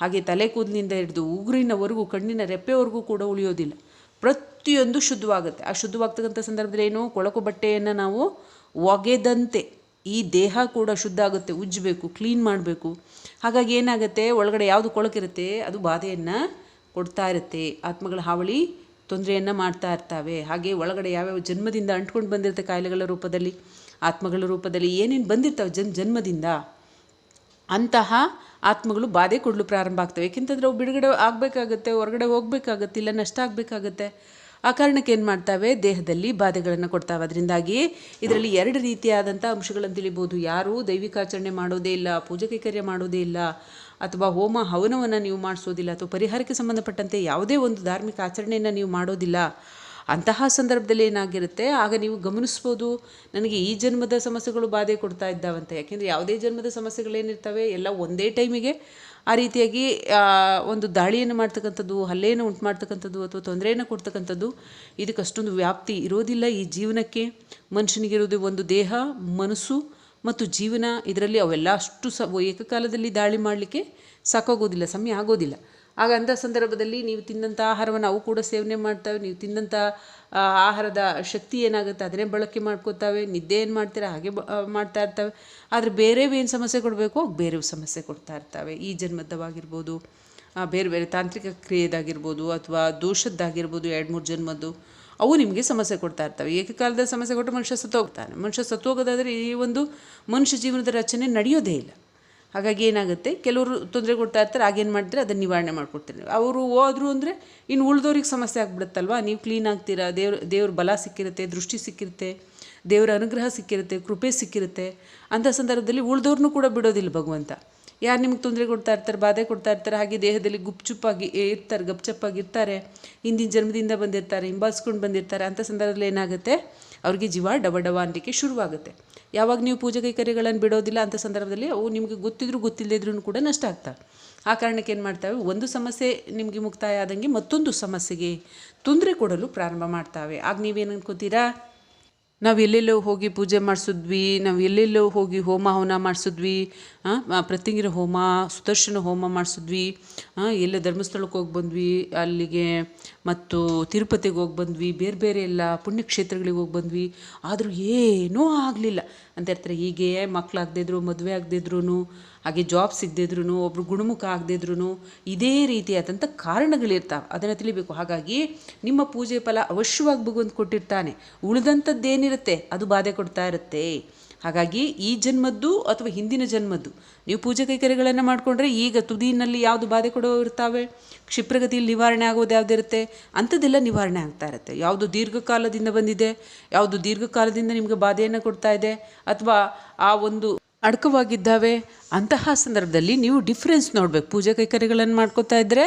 ಹಾಗೆ ತಲೆ ಕೂದಲಿಂದ ಹಿಡಿದು ಉಗುರಿನವರೆಗೂ, ಕಣ್ಣಿನ ರೆಪ್ಪೆವರೆಗೂ ಕೂಡ ಉಳಿಯೋದಿಲ್ಲ. ಪ್ರತಿಯೊಂದು ಶುದ್ಧವಾಗುತ್ತೆ. ಆ ಶುದ್ಧವಾಗ್ತಕ್ಕಂಥ ಸಂದರ್ಭದಲ್ಲಿ ಏನು? ಕೊಳಕು ಬಟ್ಟೆಯನ್ನು ನಾವು ಒಗೆದಂತೆ ಈ ದೇಹ ಕೂಡ ಶುದ್ಧ ಆಗುತ್ತೆ. ಉಜ್ಜಬೇಕು, ಕ್ಲೀನ್ ಮಾಡಬೇಕು. ಹಾಗಾಗಿ ಏನಾಗುತ್ತೆ? ಒಳಗಡೆ ಯಾವುದು ಕೊಳಕಿರುತ್ತೆ? ಅದು ಬಾಧೆಯನ್ನು ಕೊಡ್ತಾ ಇರುತ್ತೆ. ಆತ್ಮಗಳ ಹಾವಳಿ ತೊಂದರೆಯನ್ನು ಮಾಡ್ತಾ ಇರ್ತಾವೆ. ಹಾಗೆ ಒಳಗಡೆ ಯಾವ್ಯಾವ ಜನ್ಮದಿಂದ ಅಂಟ್ಕೊಂಡು ಬಂದಿರುತ್ತೆ ಕಾಯಿಲೆಗಳ ರೂಪದಲ್ಲಿ, ಆತ್ಮಗಳ ರೂಪದಲ್ಲಿ, ಏನೇನು ಬಂದಿರ್ತಾವೆ ಜನ್, ಜನ್ಮದಿಂದ, ಅಂತಹ ಆತ್ಮಗಳು ಬಾಧೆ ಕೊಡಲು ಪ್ರಾರಂಭ ಆಗ್ತವೆ. ಏಕೆಂತಂದ್ರೆ ಅವು ಬಿಡುಗಡೆ ಆಗಬೇಕಾಗತ್ತೆ, ಹೊರಗಡೆ ಹೋಗಬೇಕಾಗತ್ತೆ, ಇಲ್ಲ ನಷ್ಟ ಆಗಬೇಕಾಗತ್ತೆ. ಆ ಕಾರಣಕ್ಕೆ ಏನು ಮಾಡ್ತಾವೆ? ದೇಹದಲ್ಲಿ ಬಾಧೆಗಳನ್ನು ಕೊಡ್ತಾವೆ. ಅದರಿಂದಾಗಿ ಇದರಲ್ಲಿ ಎರಡು ರೀತಿಯಾದಂಥ ಅಂಶಗಳನ್ನು ತಿಳಿಬೋದು. ಯಾರು ದೈವಿಕಾಚರಣೆ ಮಾಡೋದೇ ಇಲ್ಲ, ಪೂಜೆ ಕೈಕರ್ಯ ಮಾಡೋದೇ ಇಲ್ಲ ಅಥವಾ ಹೋಮ ಹವನವನ್ನು ನೀವು ಮಾಡಿಸೋದಿಲ್ಲ ಅಥವಾ ಪರಿಹಾರಕ್ಕೆ ಸಂಬಂಧಪಟ್ಟಂತೆ ಯಾವುದೇ ಒಂದು ಧಾರ್ಮಿಕ ಆಚರಣೆಯನ್ನು ನೀವು ಮಾಡೋದಿಲ್ಲ, ಅಂತಹ ಸಂದರ್ಭದಲ್ಲಿ ಏನಾಗಿರುತ್ತೆ? ಆಗ ನೀವು ಗಮನಿಸ್ಬೋದು, ನನಗೆ ಈ ಜನ್ಮದ ಸಮಸ್ಯೆಗಳು ಬಾಧೆ ಕೊಡ್ತಾ ಇದ್ದಾವಂತೆ. ಯಾಕೆಂದರೆ ಯಾವುದೇ ಜನ್ಮದ ಸಮಸ್ಯೆಗಳೇನಿರ್ತವೆ, ಎಲ್ಲ ಒಂದೇ ಟೈಮಿಗೆ ಆ ರೀತಿಯಾಗಿ ಒಂದು ದಾಳಿಯನ್ನು ಮಾಡ್ತಕ್ಕಂಥದ್ದು, ಹಲ್ಲೆಯನ್ನು ಉಂಟು ಮಾಡ್ತಕ್ಕಂಥದ್ದು ಅಥವಾ ತೊಂದರೆಯನ್ನು ಕೊಡ್ತಕ್ಕಂಥದ್ದು ಇದಕ್ಕೆ ಅಷ್ಟೊಂದು ವ್ಯಾಪ್ತಿ ಇರೋದಿಲ್ಲ ಈ ಜೀವನಕ್ಕೆ. ಮನುಷ್ಯನಿಗಿರೋದು ಒಂದು ದೇಹ, ಮನಸ್ಸು ಮತ್ತು ಜೀವನ ಇದರಲ್ಲಿ ಅವೆಲ್ಲ ಅಷ್ಟು ಸ ಏಕಕಾಲದಲ್ಲಿ ದಾಳಿ ಮಾಡಲಿಕ್ಕೆ ಸಾಕಾಗೋದಿಲ್ಲ, ಸಮಯ ಆಗೋದಿಲ್ಲ. ಆಗ ಅಂಥ ಸಂದರ್ಭದಲ್ಲಿ ನೀವು ತಿಂದಂಥ ಆಹಾರವನ್ನು ಅವು ಕೂಡ ಸೇವನೆ ಮಾಡ್ತವೆ, ನೀವು ತಿಂದಂಥ ಆಹಾರದ ಶಕ್ತಿ ಏನಾಗುತ್ತೆ ಅದನ್ನೇ ಬಳಕೆ ಮಾಡ್ಕೋತಾವೆ, ನಿದ್ದೆ ಏನು ಮಾಡ್ತೀರಾ ಹಾಗೆ ಮಾಡ್ತಾ ಇರ್ತವೆ. ಆದರೆ ಬೇರೆವೇನು ಸಮಸ್ಯೆ ಕೊಡಬೇಕು ಬೇರೆ ಸಮಸ್ಯೆ ಕೊಡ್ತಾ ಇರ್ತವೆ. ಈ ಜನ್ಮದ್ದವಾಗಿರ್ಬೋದು ಬೇರೆ ಬೇರೆ ತಾಂತ್ರಿಕ ಕ್ರಿಯೆದಾಗಿರ್ಬೋದು ಅಥವಾ ದೋಷದ್ದಾಗಿರ್ಬೋದು ಎರಡು ಮೂರು ಜನ್ಮದ್ದು. ಅವು ನಿಮಗೆ ಸಮಸ್ಯೆ ಕೊಡ್ತಾ ಇರ್ತವೆ. ಏಕಕಾಲದ ಸಮಸ್ಯೆ ಕೊಟ್ಟು ಮನುಷ್ಯ ಸತ್ತೋಗ್ತಾನೆ. ಮನುಷ್ಯ ಸತ್ತೋಗೋದಾದರೆ ಈ ಒಂದು ಮನುಷ್ಯ ಜೀವನದ ರಚನೆ ನಡೆಯೋದೇ ಇಲ್ಲ. ಹಾಗಾಗಿ ಏನಾಗುತ್ತೆ? ಕೆಲವರು ತೊಂದರೆ ಕೊಡ್ತಾ ಇರ್ತಾರೆ ಆಗೇನು ಮಾಡ್ತಾರೆ? ಅದನ್ನು ನಿವಾರಣೆ ಮಾಡಿಕೊಡ್ತೀರಿ ಅವರು ಹೋದ್ರು ಅಂದರೆ ಇನ್ನು ಉಳಿದವ್ರಿಗೆ ಸಮಸ್ಯೆ ಆಗ್ಬಿಡುತ್ತಲ್ವಾ? ನೀವು ಕ್ಲೀನ್ ಆಗ್ತೀರಾ? ದೇವ್ರ ದೇವ್ರ ಬಲ ಸಿಕ್ಕಿರುತ್ತೆ, ದೃಷ್ಟಿ ಸಿಕ್ಕಿರುತ್ತೆ, ದೇವರ ಅನುಗ್ರಹ ಸಿಕ್ಕಿರುತ್ತೆ, ಕೃಪೆ ಸಿಕ್ಕಿರುತ್ತೆ. ಅಂಥ ಸಂದರ್ಭದಲ್ಲಿ ಉಳಿದವ್ರನ್ನೂ ಕೂಡ ಬಿಡೋದಿಲ್ಲ ಭಗವಂತ. ಯಾರು ನಿಮ್ಗೆ ತೊಂದರೆ ಕೊಡ್ತಾ ಇರ್ತಾರೆ, ಬಾಧೆ ಕೊಡ್ತಾ ಇರ್ತಾರೆ, ಹಾಗೆ ದೇಹದಲ್ಲಿ ಗುಪ್ಚುಪ್ಪಾಗಿ ಇರ್ತಾರೆ ಗಪ್ಚಪ್ಪಾಗಿ ಇರ್ತಾರೆ ಹಿಂದಿನ ಜನ್ಮದಿಂದ ಬಂದಿರ್ತಾರೆ, ಹಿಂಬಾಲಿಸ್ಕೊಂಡು ಬಂದಿರ್ತಾರೆ ಅಂಥ ಸಂದರ್ಭದಲ್ಲಿ ಏನಾಗುತ್ತೆ? ಅವ್ರಿಗೆ ಜೀವ ಡಬ ಡಬ ಅನ್ನಲಿಕ್ಕೆ ಶುರುವಾಗುತ್ತೆ. ಯಾವಾಗ ನೀವು ಪೂಜೆ ಕೈಕರ್ಯಗಳನ್ನು ಬಿಡೋದಿಲ್ಲ ಅಂಥ ಸಂದರ್ಭದಲ್ಲಿ ಅವು ನಿಮಗೆ ಗೊತ್ತಿದ್ರು ಗೊತ್ತಿಲ್ಲದೇ ಇದ್ರೂ ಕೂಡ ನಷ್ಟ ಆಗ್ತವೆ ಆ ಕಾರಣಕ್ಕೆ ಏನು ಮಾಡ್ತವೆ? ಒಂದು ಸಮಸ್ಯೆ ನಿಮಗೆ ಮುಕ್ತಾಯ ಆದಂಗೆ ಮತ್ತೊಂದು ಸಮಸ್ಯೆಗೆ ತೊಂದರೆ ಕೊಡಲು ಪ್ರಾರಂಭ ಮಾಡ್ತಾವೆ. ಆಗ ನೀವೇನು ಅನ್ಕೋತೀರಾ? ನಾವು ಎಲ್ಲೆಲ್ಲೋ ಹೋಗಿ ಪೂಜೆ ಮಾಡಿಸಿದ್ವಿ, ನಾವು ಎಲ್ಲೆಲ್ಲೋ ಹೋಗಿ ಹೋಮ ಹವನ ಮಾಡಿಸಿದ್ವಿ ಪ್ರತಿಂಗಿರ ಹೋಮ, ಸುದರ್ಶನ ಹೋಮ ಮಾಡಿಸಿದ್ವಿ ಎಲ್ಲ ಧರ್ಮಸ್ಥಳಕ್ಕೆ ಹೋಗಿ ಬಂದ್ವಿ, ಅಲ್ಲಿಗೆ ಮತ್ತು ತಿರುಪತಿಗೆ ಹೋಗಿ ಬಂದ್ವಿ, ಬೇರೆ ಬೇರೆ ಎಲ್ಲ ಪುಣ್ಯಕ್ಷೇತ್ರಗಳಿಗೆ ಹೋಗಿ ಬಂದ್ವಿ. ಆದರೂ ಏನೂ ಆಗಲಿಲ್ಲ. ಅಂತ ಇರ್ತಾರೆ ಹೀಗೆ ಮಕ್ಕಳಾಗದಿದ್ರು ಮದುವೆ ಆಗದಿದ್ರು ಹಾಗೆ ಜಾಬ್ ಸಿಗದಿದ್ರು ಒಬ್ರು ಗುಣಮುಖ ಆಗದಿದ್ರು ಇದೇ ರೀತಿಯಾದಂಥ ಕಾರಣಗಳಿರ್ತಾವೆ. ಅದನ್ನು ತಿಳಿಬೇಕು. ಹಾಗಾಗಿ ನಿಮ್ಮ ಪೂಜೆ ಫಲ ಅವಶ್ಯವಾಗಿ ಭಗವಂತ ಕೊಟ್ಟಿರ್ತಾನೆ. ಉಳಿದಂಥದ್ದೇನಿರುತ್ತೆ ಅದು ಬಾಧೆ ಕೊಡ್ತಾ ಇರುತ್ತೆ. ಹಾಗಾಗಿ ಈ ಜನ್ಮದ್ದು ಅಥವಾ ಹಿಂದಿನ ಜನ್ಮದ್ದು, ನೀವು ಪೂಜೆ ಕೈಕರ್ಯಗಳನ್ನು ಮಾಡಿಕೊಂಡ್ರೆ ಈಗ ತುದಿನಲ್ಲಿ ಯಾವುದು ಬಾಧೆ ಕೊಡೋ ಇರ್ತಾವೆ? ಕ್ಷಿಪ್ರಗತಿಯಲ್ಲಿ ನಿವಾರಣೆ ಆಗೋದು ಯಾವುದಿರುತ್ತೆ? ಅಂಥದ್ದೆಲ್ಲ ನಿವಾರಣೆ ಆಗ್ತಾ ಇರುತ್ತೆ. ಯಾವುದು ದೀರ್ಘಕಾಲದಿಂದ ಬಂದಿದೆ, ಯಾವುದು ದೀರ್ಘಕಾಲದಿಂದ ನಿಮಗೆ ಬಾಧೆಯನ್ನು ಕೊಡ್ತಾ ಇದೆ, ಅಥವಾ ಆ ಒಂದು ಅಡಕವಾಗಿದ್ದಾವೆ. ಅಂತಹ ಸಂದರ್ಭದಲ್ಲಿ ನೀವು ಡಿಫ್ರೆನ್ಸ್ ನೋಡಬೇಕು. ಪೂಜೆ ಕೈಕರ್ಯಗಳನ್ನು ಮಾಡ್ಕೋತಾ ಇದ್ದರೆ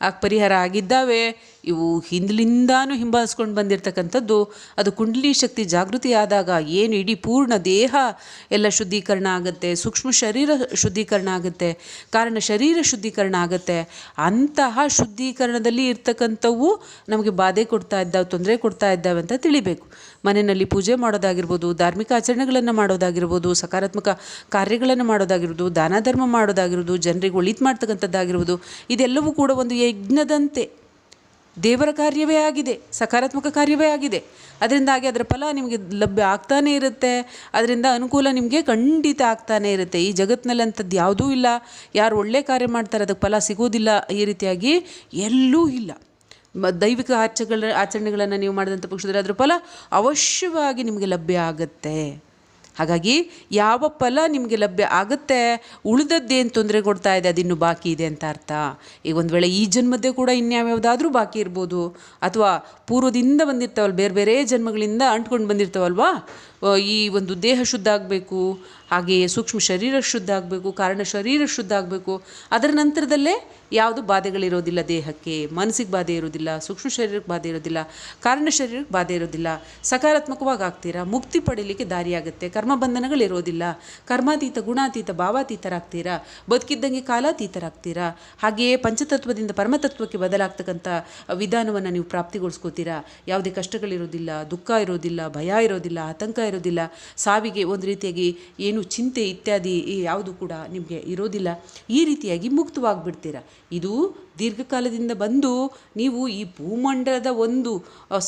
ಆಗ ಪರಿಹಾರ ಆಗಿದ್ದಾವೆ. ಇವು ಹಿಂದಿನಿಂದಾನು ಹಿಂಬಾಲಿಸ್ಕೊಂಡು ಬಂದಿರತಕ್ಕಂಥದ್ದು. ಅದು ಕುಂಡಲಿ ಶಕ್ತಿ ಜಾಗೃತಿ ಆದಾಗ ಏನು ಇಡೀ ಪೂರ್ಣ ದೇಹ ಎಲ್ಲ ಶುದ್ಧೀಕರಣ ಆಗುತ್ತೆ, ಸೂಕ್ಷ್ಮ ಶರೀರ ಶುದ್ಧೀಕರಣ ಆಗುತ್ತೆ, ಕಾರಣ ಶರೀರ ಶುದ್ಧೀಕರಣ ಆಗುತ್ತೆ. ಅಂತಹ ಶುದ್ಧೀಕರಣದಲ್ಲಿ ಇರ್ತಕ್ಕಂಥವು ನಮಗೆ ಬಾಧೆ ಕೊಡ್ತಾ ಇದ್ದಾವೆ, ತೊಂದರೆ ಕೊಡ್ತಾ ಇದ್ದಾವೆ ಅಂತ ತಿಳಿಬೇಕು. ಮನೆಯಲ್ಲಿ ಪೂಜೆ ಮಾಡೋದಾಗಿರ್ಬೋದು, ಧಾರ್ಮಿಕ ಆಚರಣೆಗಳನ್ನು ಮಾಡೋದಾಗಿರ್ಬೋದು, ಸಕಾರಾತ್ಮಕ ಕಾರ್ಯಗಳನ್ನು ಮಾಡೋದಾಗಿರ್ಬೋದು ದಾನ ಧರ್ಮ ಮಾಡೋದಾಗಿರ್ಬೋದು, ಜನರಿಗೆ ಒಳಿತು ಮಾಡ್ತಕ್ಕಂಥದ್ದಾಗಿರ್ಬೋದು, ಇದೆಲ್ಲವೂ ಕೂಡ ಒಂದು ಯಜ್ಞದಂತೆ. ದೇವರ ಕಾರ್ಯವೇ ಆಗಿದೆ, ಸಕಾರಾತ್ಮಕ ಕಾರ್ಯವೇ ಆಗಿದೆ. ಅದರಿಂದಾಗಿ ಅದರ ಫಲ ನಿಮಗೆ ಲಭ್ಯ ಆಗ್ತಾನೇ ಇರುತ್ತೆ. ಅದರಿಂದ ಅನುಕೂಲ ನಿಮಗೆ ಖಂಡಿತ ಆಗ್ತಾನೇ ಇರುತ್ತೆ. ಈ ಜಗತ್ತಿನಲ್ಲಿ ಅಂಥದ್ದು ಯಾವುದೂ ಇಲ್ಲ. ಯಾರು ಒಳ್ಳೆ ಕಾರ್ಯ ಮಾಡ್ತಾರೆ, ಅದಕ್ಕೆ ಫಲ ಸಿಗೋದಿಲ್ಲ ಈ ರೀತಿಯಾಗಿ ಎಲ್ಲೂ ಇಲ್ಲ. ದೈವಿಕ ಆಚರಣೆಗಳನ್ನು ನೀವು ಮಾಡಿದಂಥ ಪಕ್ಷದಲ್ಲಿ ಅದರ ಫಲ ಅವಶ್ಯವಾಗಿ ನಿಮಗೆ ಲಭ್ಯ ಆಗುತ್ತೆ. ಹಾಗಾಗಿ ಯಾವ ಫಲ ನಿಮಗೆ ಲಭ್ಯ ಆಗುತ್ತೆ ಉಳಿದದ್ದೇನು ತೊಂದರೆ ಕೊಡ್ತಾ ಇದೆ, ಅದಿನ್ನು ಬಾಕಿ ಇದೆ ಅಂತ ಅರ್ಥ. ಈಗ ಒಂದು ವೇಳೆ ಈ ಜನ್ಮದ್ದೇ ಕೂಡ ಇನ್ಯಾವ್ಯಾವುದಾದ್ರೂ ಬಾಕಿ ಇರ್ಬೋದು, ಅಥವಾ ಪೂರ್ವದಿಂದ ಬಂದಿರ್ತಾವಲ್ಲ ಬೇರೆ ಬೇರೆ ಜನ್ಮಗಳಿಂದ ಅಂಟ್ಕೊಂಡು ಬಂದಿರ್ತಾವಲ್ವಾ ಈ ಒಂದು ದೇಹ ಶುದ್ಧ ಆಗಬೇಕು, ಹಾಗೆಯೇ ಸೂಕ್ಷ್ಮ ಶರೀರ ಶುದ್ಧ ಆಗಬೇಕು, ಕಾರಣ ಶರೀರ ಶುದ್ಧ ಆಗಬೇಕು, ಅದರ ನಂತರದಲ್ಲೇ ಯಾವುದು ಬಾಧೆಗಳಿರೋದಿಲ್ಲ ದೇಹಕ್ಕೆ, ಮನಸ್ಸಿಗೆ ಬಾಧೆ ಇರೋದಿಲ್ಲ, ಸೂಕ್ಷ್ಮ ಶರೀರಕ್ಕೆ ಬಾಧೆ ಇರೋದಿಲ್ಲ, ಕಾರಣ ಶರೀರಕ್ಕೆ ಬಾಧೆ ಇರೋದಿಲ್ಲ. ಸಕಾರಾತ್ಮಕವಾಗಿ ಆಗ್ತೀರಾ ಮುಕ್ತಿ ಪಡೀಲಿಕ್ಕೆ ದಾರಿಯಾಗುತ್ತೆ. ಕರ್ಮ ಬಂಧನಗಳಿರೋದಿಲ್ಲ ಕರ್ಮಾತೀತ, ಗುಣಾತೀತ, ಭಾವಾತೀತರಾಗ್ತೀರಾ? ಬದುಕಿದ್ದಂಗೆ ಕಾಲಾತೀತರಾಗ್ತೀರಾ? ಹಾಗೆಯೇ ಪಂಚತತ್ವದಿಂದ ಪರಮತತ್ವಕ್ಕೆ ಬದಲಾಗ್ತಕ್ಕಂಥ ವಿಧಾನವನ್ನು ನೀವು ಪ್ರಾಪ್ತಿಗೊಳಿಸ್ಕೋತೀರಾ? ಯಾವುದೇ ಕಷ್ಟಗಳಿರೋದಿಲ್ಲ, ದುಃಖ ಇರೋದಿಲ್ಲ, ಭಯ ಇರೋದಿಲ್ಲ, ಆತಂಕ ಇರೋದಿಲ್ಲ, ಸಾವಿಗೆ ಒಂದು ರೀತಿಯಾಗಿ ಏನು ಚಿಂತೆ ಇತ್ಯಾದಿ ಯಾವುದು ಕೂಡ ನಿಮಗೆ ಇರೋದಿಲ್ಲ. ಈ ರೀತಿಯಾಗಿ ಮುಕ್ತವಾಗಿಬಿಡ್ತೀರಾ? ಇದು ದೀರ್ಘಕಾಲದಿಂದ ಬಂದು ನೀವು ಈ ಭೂಮಂಡಲದ ಒಂದು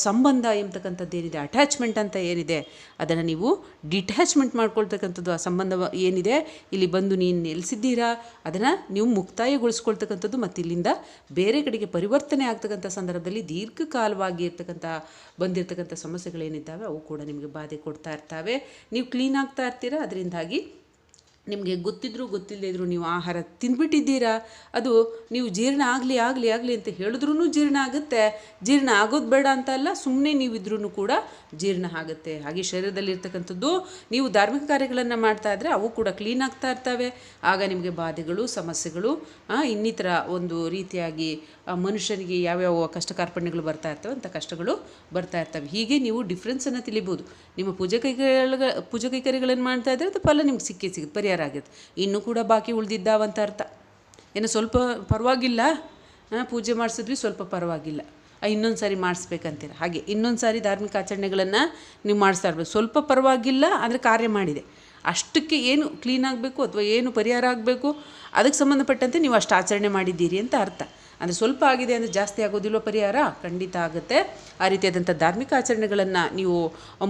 ಸಂಬಂಧ ಎಂಬತಕ್ಕಂಥದ್ದು ಏನಿದೆ ಅಟ್ಯಾಚ್ಮೆಂಟ್ ಅಂತ ಏನಿದೆ, ಅದನ್ನು ನೀವು ಡಿಟ್ಯಾಚ್ಮೆಂಟ್ ಮಾಡ್ಕೊಳ್ತಕ್ಕಂಥದ್ದು ಆ ಸಂಬಂಧ ಏನಿದೆ, ಇಲ್ಲಿ ಬಂದು ನೀನು ನೆಲೆಸಿದ್ದೀರಾ, ಅದನ್ನು ನೀವು ಮುಕ್ತಾಯಗೊಳಿಸ್ಕೊಳ್ತಕ್ಕಂಥದ್ದು ಮತ್ತು ಇಲ್ಲಿಂದ ಬೇರೆ ಕಡೆಗೆ ಪರಿವರ್ತನೆ ಆಗ್ತಕ್ಕಂಥ ಸಂದರ್ಭದಲ್ಲಿ ದೀರ್ಘಕಾಲವಾಗಿ ಇರ್ತಕ್ಕಂಥ, ಬಂದಿರತಕ್ಕಂಥ ಸಮಸ್ಯೆಗಳೇನಿದ್ದಾವೆ, ಅವು ಕೂಡ ನಿಮಗೆ ಬಾಧೆ ಕೊಡ್ತಾ ಇರ್ತವೆ. ನೀವು ಕ್ಲೀನ್ ಆಗ್ತಾ ಇರ್ತೀರಾ, ಅದರಿಂದಾಗಿ ನಿಮಗೆ ಗೊತ್ತಿದ್ರೂ ಗೊತ್ತಿಲ್ಲದೇ ಇದ್ರೂ ನೀವು ಆಹಾರ ತಿಂದ್ಬಿಟ್ಟಿದ್ದೀರಾ? ಅದು ನೀವು ಜೀರ್ಣ ಆಗಲಿ ಆಗಲಿ ಆಗಲಿ ಅಂತ ಹೇಳಿದ್ರೂ ಜೀರ್ಣ ಆಗುತ್ತೆ. ಜೀರ್ಣ ಆಗೋದು ಬೇಡ ಅಂತ ಅಲ್ಲ ಸುಮ್ಮನೆ ನೀವಿದ್ರೂ ಕೂಡ ಜೀರ್ಣ ಆಗುತ್ತೆ. ಹಾಗೆ ಶರೀರದಲ್ಲಿರ್ತಕ್ಕಂಥದ್ದು ನೀವು ಧಾರ್ಮಿಕ ಕಾರ್ಯಗಳನ್ನು ಮಾಡ್ತಾ ಇದ್ದರೆ ಅವು ಕೂಡ ಕ್ಲೀನ್ ಆಗ್ತಾ ಇರ್ತವೆ. ಆಗ ನಿಮಗೆ ಬಾಧೆಗಳು, ಸಮಸ್ಯೆಗಳು ಇನ್ನಿತರ ಒಂದು ರೀತಿಯಾಗಿ ಮನುಷ್ಯನಿಗೆ ಯಾವ್ಯಾವ ಕಷ್ಟ ಕಾರ್ಪಣ್ಯಗಳು ಬರ್ತಾ ಇರ್ತವೆ ಅಂಥ ಕಷ್ಟಗಳು ಬರ್ತಾ ಇರ್ತವೆ. ಹೀಗೆ ನೀವು ಡಿಫ್ರೆನ್ಸನ್ನು ತಿಳಿಬೋದು. ನಿಮ್ಮ ಪೂಜೆ ಕೈಗಳ, ಪೂಜೆ ಕೈಕರ್ಯಗಳನ್ನು ಮಾಡ್ತಾ ಇದ್ದರೆ ಅದು ಫಲ ನಿಮ್ಗೆ ಸಿಕ್ಕೇ ಸಿಗುತ್ತೆ. ಪರಿಹಾರ ಆಗುತ್ತೆ ಇನ್ನೂ ಕೂಡ ಬಾಕಿ ಉಳಿದಿದ್ದಾವಂತ ಅರ್ಥ. ಏನು ಸ್ವಲ್ಪ ಪರವಾಗಿಲ್ಲ. ಪೂಜೆ ಮಾಡಿಸಿದ್ವಿ, ಸ್ವಲ್ಪ ಪರವಾಗಿಲ್ಲ. ಇನ್ನೊಂದು ಸಾರಿ ಮಾಡಿಸ್ಬೇಕಂತೀರ. ಹಾಗೆ ಇನ್ನೊಂದು ಸಾರಿ ಧಾರ್ಮಿಕ ಆಚರಣೆಗಳನ್ನು ನೀವು ಮಾಡಿಸ್ತಾ ಇರ್ಬೇಕು. ಸ್ವಲ್ಪ ಪರವಾಗಿಲ್ಲ ಅಂದರೆ ಕಾರ್ಯ ಮಾಡಿದೆ. ಅಷ್ಟಕ್ಕೆ ಏನು ಕ್ಲೀನ್ ಆಗಬೇಕು ಅಥವಾ ಏನು ಪರಿಹಾರ ಆಗಬೇಕು, ಅದಕ್ಕೆ ಸಂಬಂಧಪಟ್ಟಂತೆ ನೀವು ಅಷ್ಟು ಆಚರಣೆ ಮಾಡಿದ್ದೀರಿ ಅಂತ ಅರ್ಥ. ಅಂದರೆ ಸ್ವಲ್ಪ ಆಗಿದೆ ಅಂದರೆ ಜಾಸ್ತಿ ಆಗೋದಿಲ್ಲ ಪರಿಹಾರ? ಖಂಡಿತ ಆಗುತ್ತೆ. ಆ ರೀತಿಯಾದಂಥ ಧಾರ್ಮಿಕ ಆಚರಣೆಗಳನ್ನು ನೀವು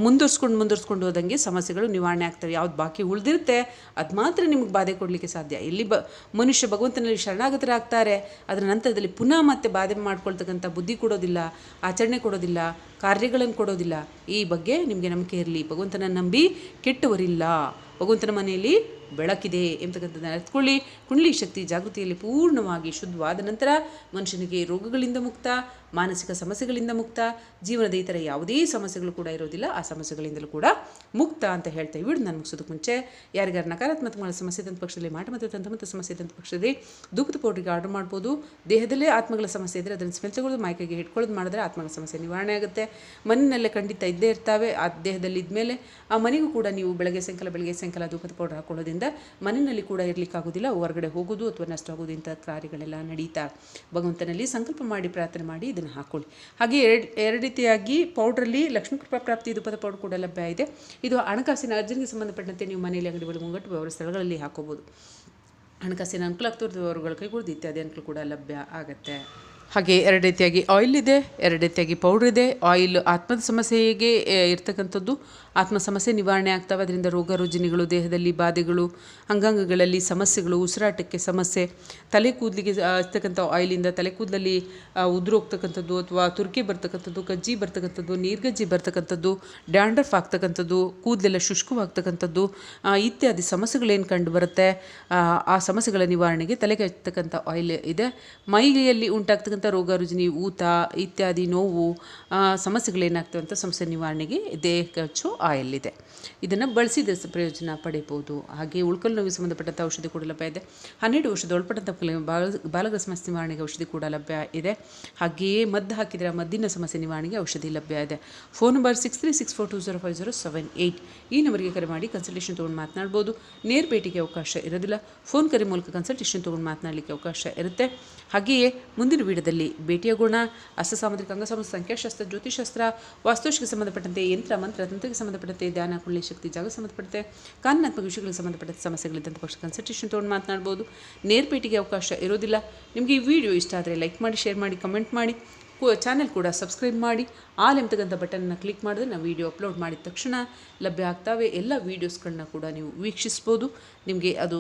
ಮುಂದುವರ್ಸ್ಕೊಂಡು ಮುಂದುವರ್ಸ್ಕೊಂಡು ಹೋದಂಗೆ ಸಮಸ್ಯೆಗಳು ನಿವಾರಣೆ ಆಗ್ತವೆ. ಯಾವ್ದು ಬಾಕಿ ಉಳಿದಿರುತ್ತೆ, ಅದು ಮಾತ್ರ ನಿಮಗೆ ಬಾಧೆ ಕೊಡಲಿಕ್ಕೆ ಸಾಧ್ಯ. ಎಲ್ಲಿ ಬ, ಮನುಷ್ಯ ಭಗವಂತನಲ್ಲಿ ಶರಣಾಗತರಾಗ್ತಾರೆ ಅದರ ನಂತರದಲ್ಲಿ ಪುನಃ ಮತ್ತೆ ಬಾಧೆ ಮಾಡ್ಕೊಳ್ತಕ್ಕಂಥ ಬುದ್ಧಿ ಕೊಡೋದಿಲ್ಲ, ಆಚರಣೆ ಕೊಡೋದಿಲ್ಲ ಕಾರ್ಯಗಳನ್ನು ಕೊಡೋದಿಲ್ಲ. ಈ ಬಗ್ಗೆ ನಿಮಗೆ ನಂಬಿಕೆ ಇರಲಿ. ಭಗವಂತನ ನಂಬಿ ಕೆಟ್ಟವರಿಲ್ಲ. ಭಗವಂತನ ಮನೆಯಲ್ಲಿ ಬೆಳಕಿದೆ ಎಂಬತಕ್ಕಂಥದ್ದನ್ನು ಅರ್ಥಕೊಳ್ಳಿ ಕುಂಡಲಿ ಶಕ್ತಿ ಜಾಗೃತಿಯಲ್ಲಿ ಪೂರ್ಣವಾಗಿ ಶುದ್ಧವಾದ ನಂತರ ಮನುಷ್ಯನಿಗೆ ರೋಗಗಳಿಂದ ಮುಕ್ತ, ಮಾನಸಿಕ ಸಮಸ್ಯೆಗಳಿಂದ ಮುಕ್ತ, ಜೀವನದ ಇತರ ಯಾವುದೇ ಸಮಸ್ಯೆಗಳು ಕೂಡ ಇರೋದಿಲ್ಲ ಆ ಸಮಸ್ಯೆಗಳಿಂದಲೂ ಕೂಡ ಮುಕ್ತ ಅಂತ ಹೇಳ್ತಾ ವಿಡಿಯೋ ನಾನು ಮುಗಿಸೋದಕ್ಕೆ ಮುಂಚೆ ಯಾರಿಗಾರು ನಕಾರಾತ್ಮಕ ಸಮಸ್ಯೆ ತಂದ ಪಕ್ಷದಲ್ಲಿ ಮಾಟ ಮತ್ತು ತಂದ ಮತ್ತು ಸಮಸ್ಯೆ ತಂದ ಪಕ್ಷದಲ್ಲಿ ದುಃಖದ ಪೌಡ್ರಿಗೆ ಆರ್ಡರ್ ಮಾಡ್ಬೋದು. ದೇಹದಲ್ಲೇ ಆತ್ಮಗಳ ಸಮಸ್ಯೆ ಇದ್ದರೆ ಅದನ್ನು ಸ್ಮೆಲ್ ತಗೊಳ್ಳೋದು ಮೈಕೈಗೆ ಹಿಡ್ಕೊಳ್ಳೋದು ಮಾಡಿದ್ರೆ ಆತ್ಮಗಳ ಸಮಸ್ಯೆ ನಿವಾರಣೆ ಆಗುತ್ತೆ. ಮನೆಯಲ್ಲೇ ಖಂಡಿತ ಇದ್ದೇ ಇರ್ತವೆ. ಆ ದೇಹದಲ್ಲಿ ಇದ್ಮೇಲೆ ಆ ಮನೆಗೂ ಕೂಡ ನೀವು ಬೆಳಗ್ಗೆ ಸಾಯಂಕಾಲ ಬೆಳಗ್ಗೆ ಸಾಯಂಕಾಲ ದುಃಖದ ಪೌಡರ್ ಹಾಕೊಳ್ಳೋದ್ರಿಂದ ಮನೆಯಲ್ಲಿ ಕೂಡ ಇರಲಿಕ್ಕಾಗೋದಿಲ್ಲ ಹೊರಗಡೆ ಹೋಗೋದು ಅಥವಾ ನಷ್ಟ ಆಗೋದು ಇಂಥ ಕಾರ್ಯಗಳೆಲ್ಲ ನಡೀತಾ ಭಗವಂತನಲ್ಲಿ ಸಂಕಲ್ಪ ಮಾಡಿ ಪ್ರಾರ್ಥನೆ ಮಾಡಿ ಇದನ್ನು ಹಾಕ್ಕೊಳ್ಳಿ ಹಾಗೆ ಎರಡು ಎರಡು ರೀತಿಯಾಗಿ ಪೌಡ್ರಲ್ಲಿ ಲಕ್ಷ್ಮೀ ಕೃಪಾ ಪ್ರಾಪ್ತಿ ಪದ ಪೌಡರ್ ಕೂಡ ಲಭ್ಯ ಇದೆ. ಇದು ಹಣಕಾಸಿನ ಅರ್ಜೆಂಟ್ಗೆ ಸಂಬಂಧಪಟ್ಟಂತೆ ನೀವು ಮನೆಯಲ್ಲಿ ಅಂಗಡಿಗಳು ಮುಂಗಟ್ಟು ವ್ಯವಹಾರ ಸ್ಥಳಗಳಲ್ಲಿ ಹಾಕೋಬೋದು. ಹಣಕಾಸಿನ ಅನುಕೂಲ ಆಗ್ತಿರೋದು ಅವರುಗಳ ಕೈಗೂಡಿದ ಇತ್ಯಾದಿ ಅನುಕೂಲ ಕೂಡ ಲಭ್ಯ ಆಗುತ್ತೆ. ಹಾಗೆ ಎರಡು ರೀತಿಯಾಗಿ ಆಯಿಲ್ ಇದೆ ಎರಡು ರೀತಿಯಾಗಿ ಪೌಡ್ರ್ ಇದೆ. ಆಯಿಲ್ ಆತ್ಮದ ಸಮಸ್ಯೆಗೆ ಇರ್ತಕ್ಕಂಥದ್ದು? ಆತ್ಮ ಸಮಸ್ಯೆ ನಿವಾರಣೆ ಆಗ್ತವೆ. ಅದರಿಂದ ರೋಗ ರುಜಿನಿಗಳು ದೇಹದಲ್ಲಿ ಬಾಧೆಗಳು ಅಂಗಾಂಗಗಳಲ್ಲಿ ಸಮಸ್ಯೆಗಳು ಉಸಿರಾಟಕ್ಕೆ ಸಮಸ್ಯೆ ತಲೆ ಕೂದಲಿಗೆ ಹಚ್ತಕ್ಕಂಥ ಆಯಿಲಿಂದ ತಲೆ ಕೂದಲಲ್ಲಿ ಉದುರು ಹೋಗ್ತಕ್ಕಂಥದ್ದು ಅಥವಾ ತುರ್ಕೆ ಬರ್ತಕ್ಕಂಥದ್ದು ಕಜ್ಜಿ ಬರ್ತಕ್ಕಂಥದ್ದು ನೀರ್ಗಜ್ಜಿ ಬರ್ತಕ್ಕಂಥದ್ದು ಡ್ಯಾಂಡ್ರಫ್ ಆಗ್ತಕ್ಕಂಥದ್ದು ಕೂದಲೆಲ್ಲ ಶುಷ್ಕವಾಗ್ತಕ್ಕಂಥದ್ದು ಇತ್ಯಾದಿ ಸಮಸ್ಯೆಗಳೇನು ಕಂಡು ಬರುತ್ತೆ ಆ, ಆ ಸಮಸ್ಯೆಗಳ ನಿವಾರಣೆಗೆ ತಲೆಗೆ ಹಚ್ತಕ್ಕಂಥ ಆಯಿಲ್ ಇದೆ. ಮೈಗೆಯಲ್ಲಿ ಉಂಟಾಗ್ತಕ್ಕಂಥ ರೋಗ, ರುಜಿನಿ, ಊತ ಇತ್ಯಾದಿ ನೋವು ಸಮಸ್ಯೆಗಳು ಸಮಸ್ಯೆಗಳೇನಾಗ್ತವೆ ಅಂತ ಸಮಸ್ಯೆ ನಿವಾರಣೆಗೆ ದೇಹಚ್ಚು ಹಚ್ಚೋ ಆಯಿಲ್ ಇದೆ ಇದನ್ನು ಬಳಸಿದ ಸ- ಪ್ರಯೋಜನ ಪಡೆಯಬಹುದು ಹಾಗೆ ಉಳ್ಕಲ್ ನೋವಿಗೆ ಸಂಬಂಧಪಟ್ಟಂಥ ಔಷಧಿ ಕೂಡ ಲಭ್ಯ ಇದೆ. ಹನ್ನೆರಡು ವರ್ಷದ ಒಳಪಟ್ಟಂಥ ಬಾಲ ಬಾಲಗ ಸಮಸ್ಯೆ ನಿವಾರಣೆಗೆ ಔಷಧಿ ಕೂಡ ಲಭ್ಯ ಇದೆ. ಹಾಗೆಯೇ ಮದ್ದು ಹಾಕಿದರೆ ಮದ್ದಿನ ಸಮಸ್ಯೆ ನಿವಾರಣೆಗೆ ಔಷಧಿ ಲಭ್ಯ ಇದೆ. Phone number six three six four two zero five zero seven eight ಈ ನಂಬರ್ಗೆ ಕರೆ ಮಾಡಿ ಕನ್ಸಲ್ಟೇಷನ್ ತೊಗೊಂಡು ಮಾತನಾಡ್ಬೋದು. ನೇರ ಭೇಟಿಗೆ ಅವಕಾಶ ಇರೋದಿಲ್ಲ. ಫೋನ್ ಕರೆ ಮೂಲಕ ಕನ್ಸಲ್ಟೇಷನ್ ತೊಗೊಂಡು ಮಾತನಾಡಲಿಕ್ಕೆ ಅವಕಾಶ ಇರುತ್ತೆ. ಹಾಗೆಯೇ ಮುಂದಿನ ವಿಡಿಯೋದಲ್ಲಿ ಭೇಟಿಯಾಗೋಣ ಗುಣ ಸಾಮುದ್ರಿಕ ಅಂಗಸಮ ಸಂಖ್ಯಾಶಾಸ್ತ್ರ ಜ್ಯೋತಿಷಾಸ್ತ್ರ ವಾಸ್ತುಶಿಗೆ ಸಂಬಂಧಪಟ್ಟಂತೆ ಯಂತ್ರ, ಮಂತ್ರ, ತಂತ್ರಕ್ಕೆ ಸಂಬಂಧಪಟ್ಟಂತೆ ಧ್ಯಾನ, ಕುಳ್ಳಿ ಶಕ್ತಿ, ಜಾಗ ಸಂಬಂಧಪಟ್ಟಂತೆ ಕಾನೂನಾತ್ಮಕ ವಿಷಯಗಳಿಗೆ ಸಂಬಂಧಪಟ್ಟ ಸಮಸ್ಯೆಗಳಿದ್ದಂಥ ಪಕ್ಷ ಕನ್ಸಲ್ಟೇಷನ್ ತೊಗೊಂಡು ಮಾತನಾಡ್ಬೋದು. ನೇರ ಭೇಟಿಗೆ ಅವಕಾಶ ಇರೋದಿಲ್ಲ. ನಿಮಗೆ ಈ ವಿಡಿಯೋ ಇಷ್ಟ ಆದರೆ ಲೈಕ್ ಮಾಡಿ ಶೇರ್ ಮಾಡಿ ಕಮೆಂಟ್ ಮಾಡಿ. ಚಾನೆಲ್ ಕೂಡ ಸಬ್ಸ್ಕ್ರೈಬ್ ಮಾಡಿ, ಆಲ್ ಎಂಬತಕ್ಕಂಥ ಬಟನ್ನ ಕ್ಲಿಕ್ ಮಾಡಿದ್ರೆ ನಾವು ವೀಡಿಯೋ ಅಪ್ಲೋಡ್ ಮಾಡಿದ ತಕ್ಷಣ ಲಭ್ಯ ಆಗ್ತಾವೆ ಎಲ್ಲ ವೀಡಿಯೋಸ್ಗಳನ್ನ ಕೂಡ ನೀವು ವೀಕ್ಷಿಸ್ಬೋದು. ನಿಮಗೆ ಅದು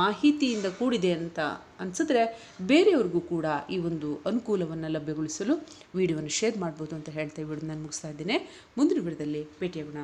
ಮಾಹಿತಿಯಿಂದ ಕೂಡಿದೆ ಅಂತ ಅನಿಸಿದ್ರೆ ಬೇರೆಯವ್ರಿಗೂ ಕೂಡ ಈ ಒಂದು ಅನುಕೂಲವನ್ನು ಲಭ್ಯಗೊಳಿಸಲು ವಿಡಿಯೋವನ್ನು ಶೇರ್ ಮಾಡ್ಬೋದು ಅಂತ ಹೇಳ್ತಾ ವಿಡಿಯೋ ನಾನು ಮುಗಿಸ್ತಾ ಇದ್ದೇನೆ. ಮುಂದಿನ ವಿಡಿಯೋದಲ್ಲಿ ಭೇಟಿಯಾಗೋಣ.